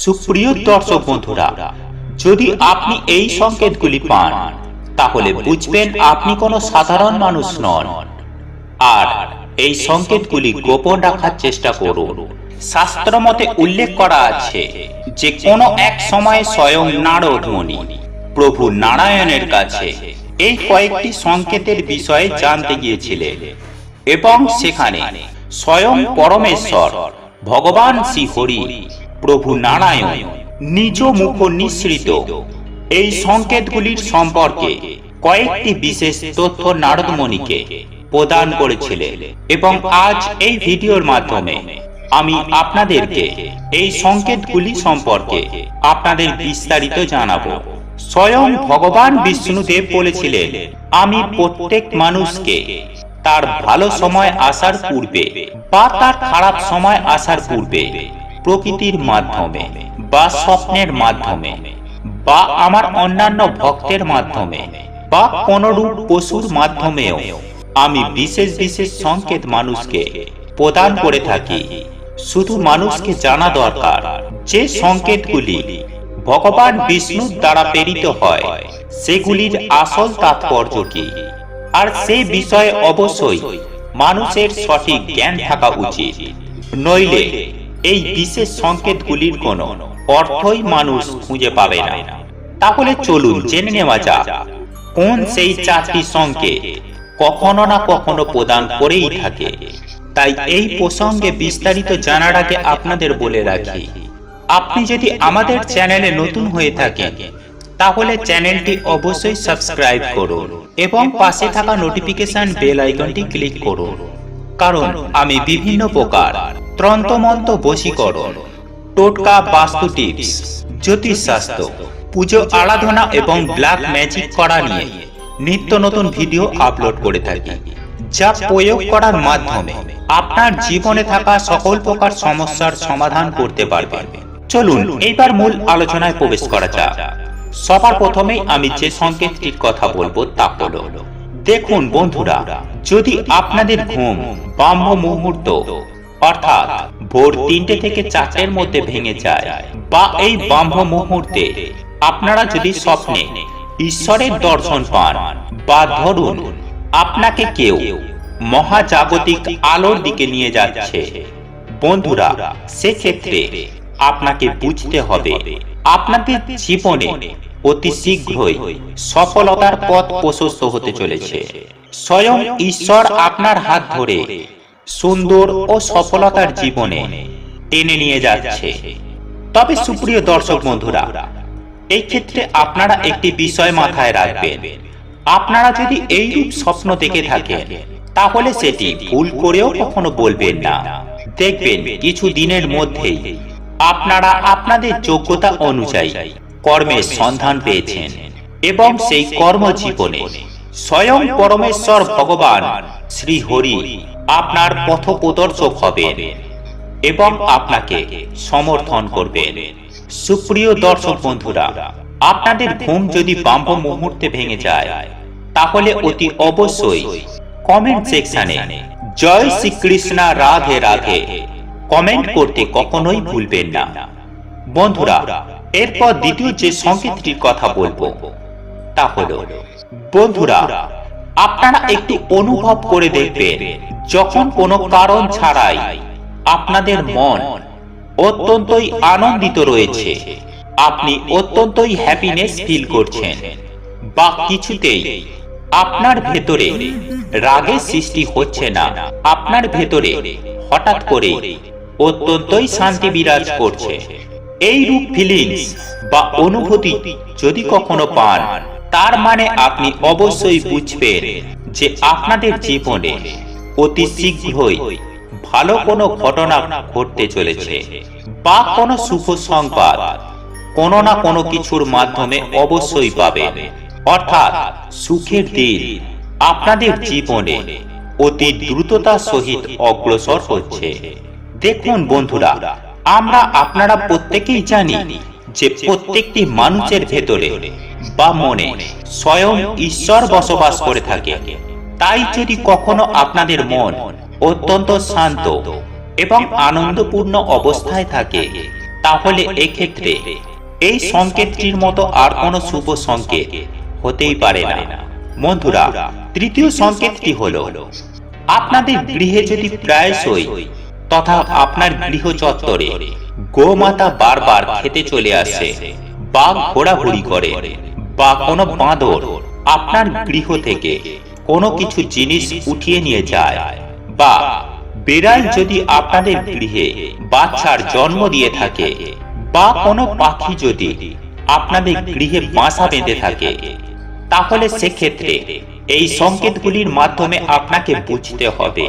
সুপ্রিয় দর্শক বন্ধুরা, যদি আপনি এই সংকেতগুলি পান, তাহলে বুঝবেন আপনি কোনো সাধারণ মানুষ নন। আর এই সংকেতগুলি গোপন রাখার চেষ্টা করুন। শাস্ত্র মতে উল্লেখ করা আছে যে কোনো এক সময় স্বয়ং নারদ মুনি প্রভু নারায়ণের কাছে এই কয়েকটি সংকেতের বিষয়ে জানতে গিয়েছিলেন এবং সেখানে স্বয়ং পরমেশ্বর ভগবান শ্রী হরি প্রভু নারায়ণ, নিজ মুখ নিঃসৃত। এই সংকেতগুলির সম্পর্কে কয়েকটি বিশেষ তথ্য নারদমণিকে প্রদান করেছিলেন এবং আজ এই ভিডিওর মাধ্যমে আমি আপনাদেরকে এই সংকেতগুলি সম্পর্কে আপনাদের বিস্তারিত জানাব। স্বয়ং ভগবান বিষ্ণুদেব বলেছিলেন, আমি প্রত্যেক মানুষকে তার ভালো সময় আসার পূর্বে বা তার খারাপ সময় আসার পূর্বে প্রকৃতির মাধ্যমে, বা স্বপ্নের মাধ্যমে, বা আমার অন্যান্য ভক্তের মাধ্যমে, বা কোনরূপ পশুর মাধ্যমেও আমি বিশেষ বিশেষ সংকেত মানুষকে প্রদান করে থাকি। শুধু মানুষকে জানা দরকার যে সংকেতগুলি ভগবান বিষ্ণুর দ্বারা প্রেরিত হয়, সেগুলির আসল তাৎপর্য কি? আর সে বিষয়ে অবশ্যই মানুষের সঠিক জ্ঞান থাকা উচিত। নইলে এই বিশেষ সংকেতগুলির কোনো অর্থই মানুষ খুঁজে পাবে না। তাহলে চলুন জেনে নেওয়া যাক, কোন সেই চারটি সংকেত কখনো না কখনো প্রদান করেই থাকে। তাই এই প্রসঙ্গে বিস্তারিত জানার আগে আপনাদের বলে রাখি, আপনি যদি আমাদের চ্যানেলে নতুন হয়ে থাকেন, তাহলে চ্যানেলটি অবশ্যই সাবস্ক্রাইব করুন এবং পাশে থাকা নোটিফিকেশন বেল আইকনটি ক্লিক করুন। কারণ আমি বিভিন্ন প্রকার ত্রন্তমন্ত বশীকরণ, টোটকা বাস্তু টিপস জ্যোতিষ শাস্ত্র পুজো আরাধনা এবং ব্ল্যাক ম্যাজিক করা নিয়ে নিত্য নতুন ভিডিও আপলোড করে থাকি, যা প্রয়োগ করার মাধ্যমে আপনার জীবনে থাকা সকল প্রকার সমস্যার সমাধান করতে পারবেন। চলুন, এইবার মূল আলোচনায় প্রবেশ করা যাক। সবার প্রথমেই আমি যে সংকেতটির কথা বলব তা হলো, দেখুন বন্ধুরা, যদি আপনাদের ঘুম ব্রাহ্ম মুহূর্ত অর্থাৎ ভোর তিনটে থেকে চারটের মধ্যে ভেঙে যায় বা এই ব্রাহ্ম মুহূর্তে। আপনারা যদি স্বপ্নে ঈশ্বরের দর্শন পান বা ধরুন আপনাকে কেউ মহাজাগতিক আলোর দিকে নিয়ে যাচ্ছে, বন্ধুরা, সেক্ষেত্রে আপনাকে বুঝতে হবে আপনাদের জীবনে অতি শীঘ্রই সফলতার পথ প্রশস্ত হতে চলেছে। স্বয়ং ঈশ্বর আপনার হাত ধরে সুন্দর ও সফলতার জীবনে টেনে নিয়ে যাচ্ছে। তবে সুপ্রিয় দর্শক বন্ধুরা এই ক্ষেত্রে আপনারা একটি বিষয় মাথায় রাখবেন। আপনারা যদি এই রূপ স্বপ্ন দেখে থাকেন তাহলে সেটি ভুল করেও কখনো বলবেন না। দেখবেন কিছু দিনের মধ্যেই আপনারা আপনাদের যোগ্যতা অনুযায়ী কর্মের সন্ধান পেয়েছেন। এবং সেই কর্মজীবনে স্বয়ং পরমেশ্বর ভগবান শ্রী হরি আপনার পথ প্রদর্শক হবেন এবং আপনাকে সমর্থন করবেন সুপ্রিয় দর্শক বন্ধুরা, আপনাদের ঘুম যদি বাম্প মুহূর্তে ভেঙে যায়, তাহলে অতি অবশ্যই কমেন্ট সেকশনে জয় শ্রীকৃষ্ণ, রাধে রাধে কমেন্ট করতে কখনোই ভুলবেন না। বন্ধুরা, এরপর দ্বিতীয় যে সংকেতটির কথা বলব, তা হলো, বন্ধুরা, আপনারা একটু অনুভব করে দেখবেন যখন কোনো কারণ ছাড়াই আপনাদের মন অত্যন্তই আনন্দিত রয়েছে। আপনি অত্যন্তই হ্যাপিনেস ফিল করছেন। বা কিছুতেই আপনার ভেতরে রাগের সৃষ্টি হচ্ছে না। আপনার ভেতরে হঠাৎ করে অত্যন্তই শান্তি বিরাজ করছে। এই রূপ ফিলিংস বা অনুভূতি যদি কখনো পান তার মানে আপনি অবশ্যই বুঝবেন যে আপনাদের জীবনে অতি শীঘ্রই ভালো কোনো ঘটনা ঘটতে চলেছে বা কোনো শুভ সংবাদ কোনো না কোনো কিছুর মাধ্যমে অবশ্যই পাবেন অর্থাৎ সুখের দিন আপনাদের জীবনে অতি সহিত অগ্রসর হচ্ছে। দেখুন বন্ধুরা, আমরা আপনারা প্রত্যেকেই জানি যে প্রত্যেকটি মানুষের ভেতরে বা মনে স্বয়ং ঈশ্বর বসবাস করে থাকে তাই যদি কখনো আপনাদের মন অত্যন্ত শান্ত এবং আনন্দপূর্ণ অবস্থায় থাকে, তাহলে এক্ষেত্রে এই সংকেতটির মতো আর কোনো শুভ সংকেত হতেই পারে না। বন্ধুরা, তৃতীয় সংকেতটি হলো, আপনাদের গৃহে যদি প্রায়শই তথা আপনার গৃহ চত্বরে গোমাতা বারবার খেতে চলে আসে বা ঘোরাঘুরি করে বা কোনো বাঁদর আপনার গৃহ থেকে কোনো কিছু জিনিস উঠিয়ে নিয়ে যায় বা বিড়াল যদি আপনাদের গৃহে বাচ্চার জন্ম দিয়ে থাকে বা কোনো পাখি যদি আপনাদের গৃহে বাসা বেঁধে থাকে তাহলে সেক্ষেত্রে এই সংকেতগুলির মাধ্যমে আপনাকে বুঝতে হবে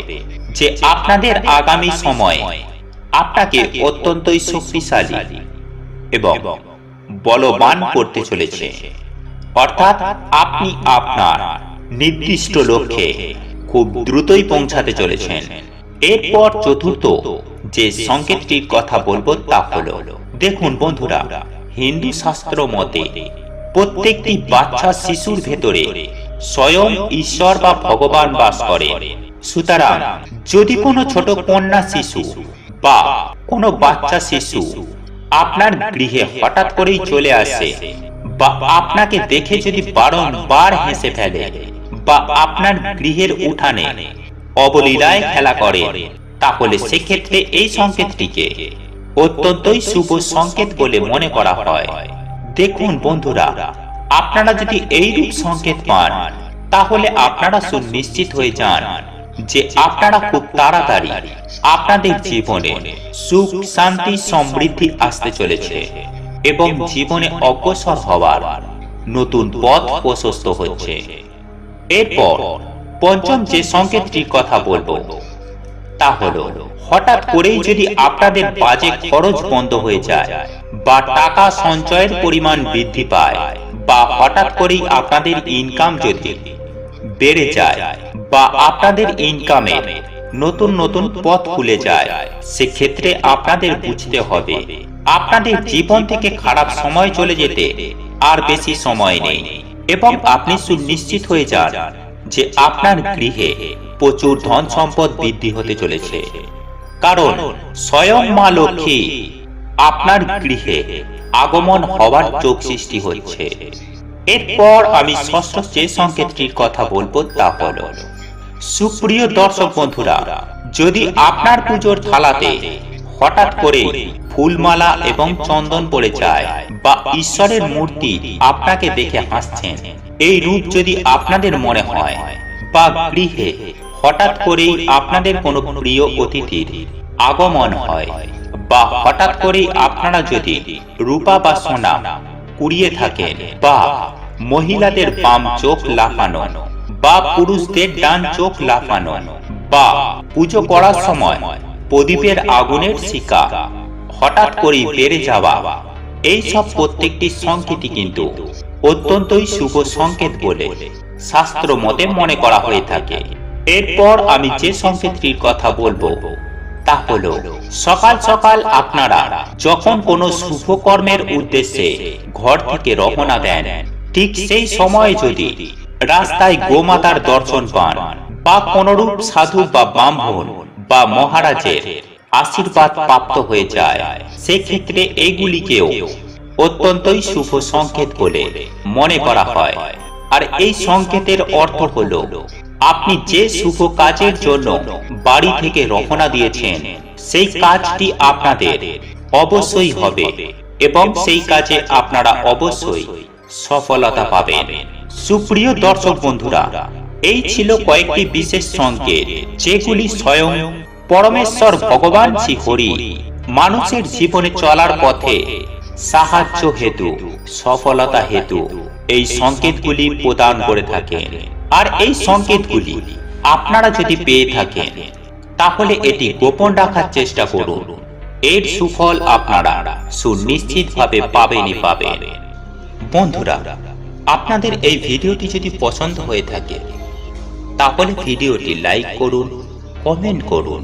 যে আপনাদের আগামী সময় আপনাকে অত্যন্তই শক্তিশালী এবং বলবান করতে চলেছে। অর্থাৎ আপনি আপনার নির্দিষ্ট লক্ষ্যে খুব দ্রুতই পৌঁছাতে চলেছেন। এরপর চতুর্থ যে সংকেতটির কথা বলব তা হলো, দেখুন বন্ধুরা, হিন্দু শাস্ত্র মতে প্রত্যেকটি বাচ্চা শিশুর ভেতরে স্বয়ং ঈশ্বর বা ভগবান বাস করে। সুতরাং যদি কোনো ছোট কন্যা শিশু বা কোনো বাচ্চা শিশু আপনার গৃহে হঠাৎ করেই চলে আসে বা আপনাকে দেখে যদি বারংবার হেসে ফেলে বা আপনার গৃহের উঠানে অবলীলায় খেলা করে, তাহলে সেক্ষেত্রে এই সংকেতটিকে অত্যন্তই শুভ সংকেত বলে মনে করা হয়। দেখুন বন্ধুরা, আপনারা যদি এই রূপ সংকেত পান, তাহলে আপনারা সুনিশ্চিত হয়ে যান যে আপনারা খুব তাড়াতাড়ি আপনাদের জীবনে সুখ, শান্তি, সমৃদ্ধি আসতে চলেছে এবং জীবনে অগ্রসর হওয়ার নতুন পথ প্রশস্ত হচ্ছে। এরপর পঞ্চম যে সংকেতটির কথা বলব, তা হলো, হঠাৎ করেই যদি আপনাদের বাজে খরচ বন্ধ হয়ে যায় বা টাকা সঞ্চয়ের পরিমাণ বৃদ্ধি পায় বা হঠাৎ করেই আপনাদের ইনকাম যদি বেড়ে যায় বা আপনাদের ইনকামে নতুন নতুন পথ খুলে যায়, সেক্ষেত্রে আপনাদের বুঝতে হবে, আপনাদের জীবন থেকে খারাপ সময় চলে যেতে আর বেশি সময় নেই। এবং আপনি সুনিশ্চিত হয়ে যান যে আপনার গৃহে প্রচুর ধন সম্পদ বৃদ্ধি হতে চলেছে। কারণ স্বয়ং মা লক্ষ্মী আপনার গৃহে আগমন হওয়ার চোখ সৃষ্টি হচ্ছে। এরপর আমি ষষ্ঠ যে সংকেতটির কথা বলব তা হলো, সুপ্রিয় দর্শক বন্ধুরা, যদি আপনার পুজোর থালাতে হঠাৎ করে ফুলমালা এবং চন্দন পড়ে যায় বা ঈশ্বরের মূর্তি আপনাকে দেখে হাসছেন। এই রূপ যদি আপনাদের মনে হয় বা গৃহে হঠাৎ করেই আপনাদের কোনো প্রিয় অতিথির আগমন হয় বা হঠাৎ করেই আপনারা যদি রূপা বা সোনা কুড়িয়ে থাকেন বা মহিলাদের বাম চোখ লাফানো বা পুরুষদের ডান চোখ লাফানো বা পুজো করার সময় প্রদীপের আগুনের শিকা হঠাৎ করেই বেড়ে যাওয়া। এই সব প্রত্যেকটি সংকেতই কিন্তু অত্যন্তই শুভ সংকেত বলে শাস্ত্র মতে মনে করা হয়ে থাকে। এরপর আমি যে সংকেতটির কথা বলব, তা হলো, সকাল সকাল আপনারা যখন কোনো শুভ কর্মের উদ্দেশ্যে ঘর থেকে রওনা দেন, ঠিক সেই সময় যদি রাস্তায় গোমাতার দর্শন পান বা কোনরূপ সাধু বা ব্রাহ্মণ বা মহারাজের আশীর্বাদ প্রাপ্ত হয়ে যায়। সেক্ষেত্রে এগুলিকেও অত্যন্তই শুভ সংকেত বলে মনে করা হয়। আর এই সংকেতের অর্থ হলো, আপনি যে শুভ কাজের জন্য বাড়ি থেকে রওনা দিয়েছেন, সেই কাজটি আপনাদের অবশ্যই হবে এবং সেই কাজে আপনারা অবশ্যই সফলতা পাবেন। সুপ্রিয় দর্শক বন্ধুরা, এই ছিল কয়েকটি বিশেষ সংকেত যেগুলি স্বয়ং পরমেশ্বর ভগবান শ্রী হরি মানুষের জীবনে চলার পথে সাহায্য হেতু, সফলতা হেতু এই সংকেতগুলি প্রদান করে থাকেন। আর এই সংকেতগুলি আপনারা যদি পেয়ে থাকেন, তাহলে এটি গোপন রাখার চেষ্টা করুন। এর সুফল আপনারা সুনিশ্চিতভাবে পাবেনই পাবেন। বন্ধুরা, আপনাদের এই ভিডিওটি যদি পছন্দ হয়ে থাকে, তাহলে ভিডিওটি লাইক করুন, কমেন্ট করুন।